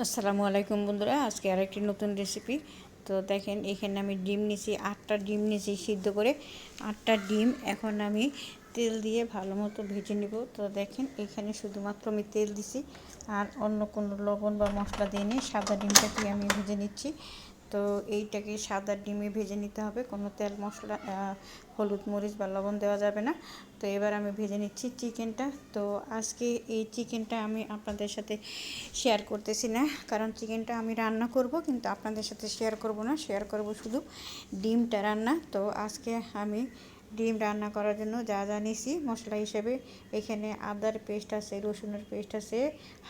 আসসালামু আলাইকুম বন্ধুরা, আজকে আরেকটি নতুন রেসিপি তো দেখেন, এখানে আমি ডিম নিছি আটটা ডিম নিছি সিদ্ধ করে। আটটা ডিম এখন আমি তেল দিয়ে ভালো মতো ভেজে নিব। তো দেখেন, এখানে শুধুমাত্র আমি তেল দিছি, আর অন্য কোনো লবণ বা মশলা দিয়ে নিয়ে সাদা ডিমটাকে আমি ভেজে নিচ্ছি। তো এইটাকে সাদা ডিমে ভেজে নিতে হবে। কোনো তেল, মশলা হলুদ, মরিচ বা লবণ দেওয়া যাবে না। তো এবার আমি ভেজে নিচ্ছি চিকেনটা। তো আজকে এই চিকেনটা আমি আপনাদের সাথে শেয়ার করতেছি না, কারণ চিকেনটা আমি রান্না করব, কিন্তু আপনাদের সাথে শেয়ার করব না। শেয়ার করব শুধু ডিমটা রান্না। তো আজকে আমি ডিম রান্না করার জন্য যা যা নিছি, মশলা হিসেবে। এখানে আদার পেস্ট আছে, রসুনের পেস্ট আছে।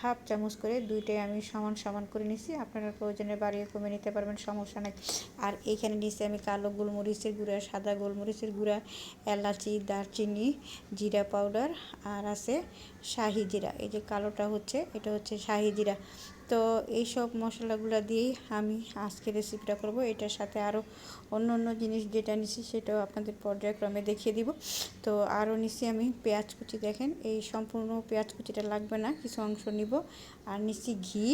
হাফ চামচ করে দুইটাই আমি সমান সমান করে নিছি। আপনারা প্রয়োজনে বাড়িয়ে কমে নিতে পারবেন, সমস্যা নাই। আর এখানে নিছি আমি কালো গোলমরিচের গুঁড়া, সাদা গোলমরিচের গুঁড়া, এলাচি, দারচিনি, জিরা পাউডার, আর আছে শাহি জিরা। এই যে কালোটা হচ্ছে, এটা হচ্ছে শাহি জিরা। তো এই সব মশলাগুলো দিয়েই আমি আজকে রেসিপিটা করব। এটার সাথে আরও অন্য অন্য জিনিস যেটা নিছি সেটাও আপনাদের পর্যায়ক্রমে দেখিয়ে দিব। তো আরও নিছি আমি পেঁয়াজ কুচি, দেখেন। এই সম্পূর্ণ পেঁয়াজ কুচিটা লাগবে না, কিছু অংশ নিব। আর নিছি ঘি।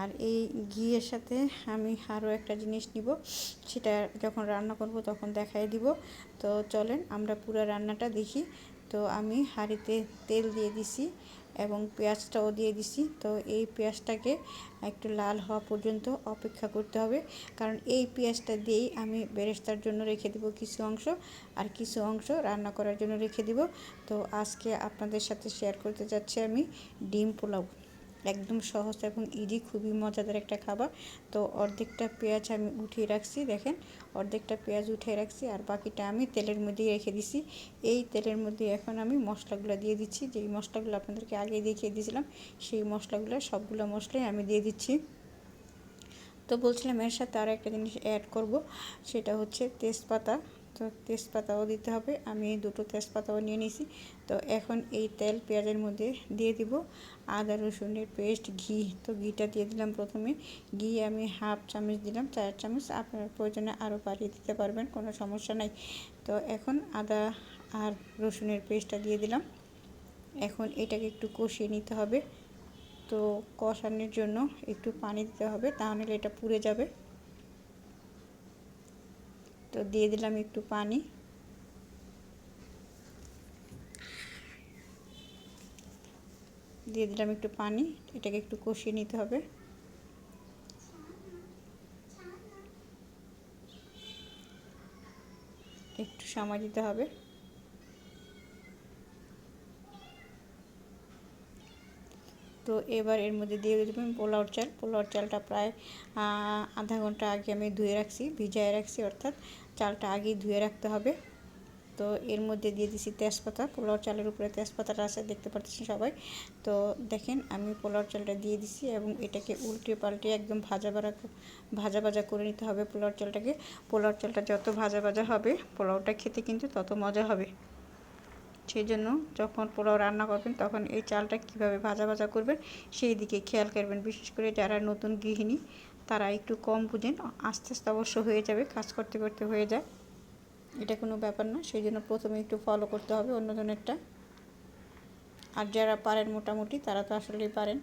আর এই ঘিয়ের সাথে আমি আরও একটা জিনিস নিব, সেটা যখন রান্না করব তখন দেখাই দিব। তো চলেন আমরা পুরো রান্নাটা দেখি। তো আমি হাঁড়িতে তেল দিয়ে দিছি। এবং পেঁয়াজটাও দিয়ে দিছি। তো এই পেঁয়াজটাকে একটু লাল হওয়া পর্যন্ত অপেক্ষা করতে হবে। কারণ এই পেঁয়াজটা দিয়েই আমি বেরেস্তার জন্য রেখে দেবো কিছু অংশ আর কিছু অংশ রান্না করার জন্য রেখে দিব। তো আজকে আপনাদের সাথে শেয়ার করতে যাচ্ছি আমি ডিম পোলাও। একদম সহজ এবং ইজি খুবই মজাদার একটা খাবার। তো অর্ধেকটা পেঁয়াজ আমি উঠিয়ে রাখছি, দেখেন। অর্ধেকটা পেঁয়াজ উঠিয়ে রাখছি আর বাকিটা আমি তেলের মধ্যেই রেখে দিছি। এই তেলের মধ্যে এখন আমি মশলাগুলো দিয়ে দিচ্ছি। যেই মশলাগুলো আপনাদেরকে আগে দেখিয়ে দিয়েছিলাম, সেই মশলাগুলো, সবগুলো মশলাই আমি দিয়ে দিচ্ছি। তো বলছিলাম এর সাথে আরও একটা জিনিস অ্যাড করব, সেটা হচ্ছে তেজপাতা। তো তেজপাতাও দিতে হবে। আমি দুটো তেজপাতাও নিয়ে নিয়েছি। তো এখন এই তেল পেঁয়াজের মধ্যে দিয়ে দিব। আদা, রসুনের পেস্ট, ঘি, তো ঘিটা দিয়ে দিলাম প্রথমে। ঘি আমি হাফ চামচ দিলাম, চার চামচ। আপনার প্রয়োজনে আরও বাড়িয়ে দিতে পারবেন, কোনো সমস্যা নাই। তো এখন আদা আর রসুনের পেস্টটা দিয়ে দিলাম। এখন এটাকে একটু কষিয়ে নিতে হবে। তো কষানোর জন্য একটু পানি দিতে হবে, তাহলে এটা পুড়ে যাবে। তো দিয়ে দিলাম একটু পানি। দিয়ে দিলাম একটু পানি, এটাকে একটু কষিয়ে নিতে হবে। একটু সময় দিতে হবে। তো এবার এর মধ্যে দিয়ে দেবেন পোলাওর চাল। পোলাওর চালটা প্রায় আধা ঘণ্টা আগে আমি ধুয়ে রাখছি, ভিজায় রাখছি, অর্থাৎ চালটা আগেই ধুয়ে রাখতে হবে। তো এর মধ্যে দিয়ে দিছি তেজপাতা, পোলাও চালের উপরে তেজপাতাটা আছে, দেখতে পাচ্ছি সবাই। তো দেখেন, আমি পোলাও চালটা দিয়ে দিছি এবং এটাকে উল্টে পাল্টে একদম ভাজা ভাজা ভাজা ভাজা করে নিতে হবে পোলাও চালটাকে। পোলাও চালটা যত ভাজা ভাজা হবে, পোলাওটা খেতে কিন্তু তত মজা হবে। সেই জন্য যখন পোলাও রান্না করবেন, তখন এই চালটা কীভাবে ভাজা ভাজা করবেন, সেই দিকে খেয়াল করবেন। বিশেষ করে যারা নতুন গৃহিণী তারা একটু কম বুঝেন, আস্তে আস্তে অবশ্য হয়ে যাবে, কাজ করতে করতে হয়ে যায়। এটা কোনো ব্যাপার না, সেই জন্য প্রথমে একটু ফলো করতে হবে অন্য জনেরটা আর যারা পারেন মোটামুটি, তারা তো আসলেই পারেন।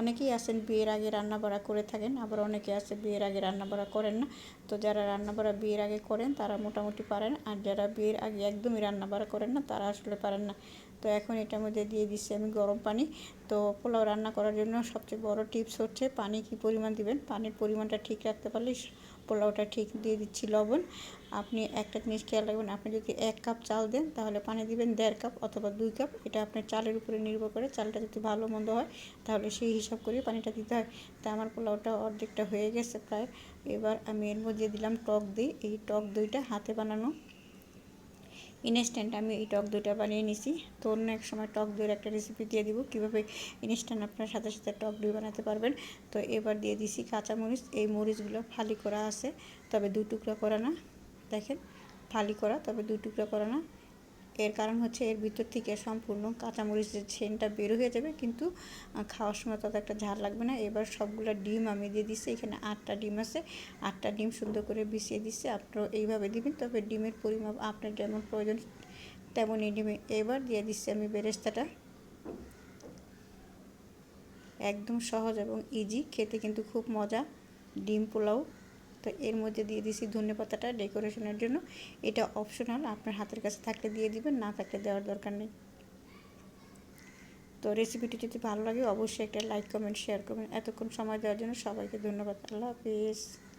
অনেকেই আছেন বিয়ের আগে রান্না বাড়া করে থাকেন, আবার অনেকে আছে বিয়ের আগে রান্না বাড়া করেন না। তো যারা রান্না বাড়া বিয়ের আগে করেন, তারা মোটামুটি পারেন। আর যারা বিয়ের আগে একদমই রান্না বাড়া করেন না, তারা আসলে পারেন না। তো এখন এটার মধ্যে দিয়ে দিচ্ছি আমি গরম পানি। তো পোলাও রান্না করার জন্য সবচেয়ে বড় টিপস হচ্ছে পানি কি পরিমাণ দিবেন? পানির পরিমাণটা ঠিক রাখতে পারলে পোলাওটা ঠিক দিয়ে দিচ্ছি লবণ। আপনি একটা জিনিস খেয়াল রাখবেন, আপনি যদি এক কাপ চাল দেন তাহলে পানি দিবেন দেড় কাপ অথবা দুই কাপ। এটা আপনার চালের উপরে নির্ভর করে চালটা যদি ভালো মন্দ হয় তাহলে সেই হিসাব করে পানিটা দিতে হয়। তা আমার পোলাওটা অর্ধেকটা হয়ে গেছে প্রায়। এবার আমি এর মধ্যে দিলাম টক দই। এই টক দইটা হাতে বানানো ইনস্ট্যান্ট আমি এই টক দইটা বানিয়ে নিছি। তো অন্য এক সময় টক দইয়ের একটা রেসিপি দিয়ে দিব। কীভাবে ইনস্ট্যান্ট আপনার সাথে সাথে টক দই বানাতে পারবেন। তো এবার দিয়ে দিছি কাঁচা মরিচ এই মরিচগুলো ফালি করা আছে। তবে দু টুকরা করা না। দেখেন, ফালি করা, তবে দু টুকরা করা না। এর কারণ হচ্ছে এর ভিতর থেকে সম্পূর্ণ কাঁচামরিচের ছেনটা বের হয়ে যাবে, কিন্তু খাওয়ার সময় তত একটা ঝাল লাগবে না। এবার সবগুলো ডিম আমি দিয়ে দিচ্ছি এখানে আটটা ডিম আছে। আটটা ডিম সুন্দর করে বিছিয়ে দিচ্ছি আপনারাও এইভাবে দিবেন। তবে ডিমের পরিমাপ আপনার যেমন প্রয়োজন তেমনই ডিমে। এবার দিয়ে দিচ্ছি আমি বেরেস্তাটা। একদম সহজ এবং ইজি খেতে কিন্তু খুব মজা। ডিম পোলাও। তো এর মধ্যে দিয়ে দিছি ধনে পাতাটা ডেকোরেশনের জন্য। এটা অপশনাল আপনার হাতের কাছে থাকলে দিয়ে দিবেন, না থাকলে দেওয়ার দরকার নেই। তো রেসিপিটি যদি ভালো লাগে, অবশ্যই একটা লাইক কমেন্ট শেয়ার করবেন। এতক্ষণ সময় দেওয়ার জন্য সবাইকে ধন্যবাদ। আল্লাহ হাফিজ।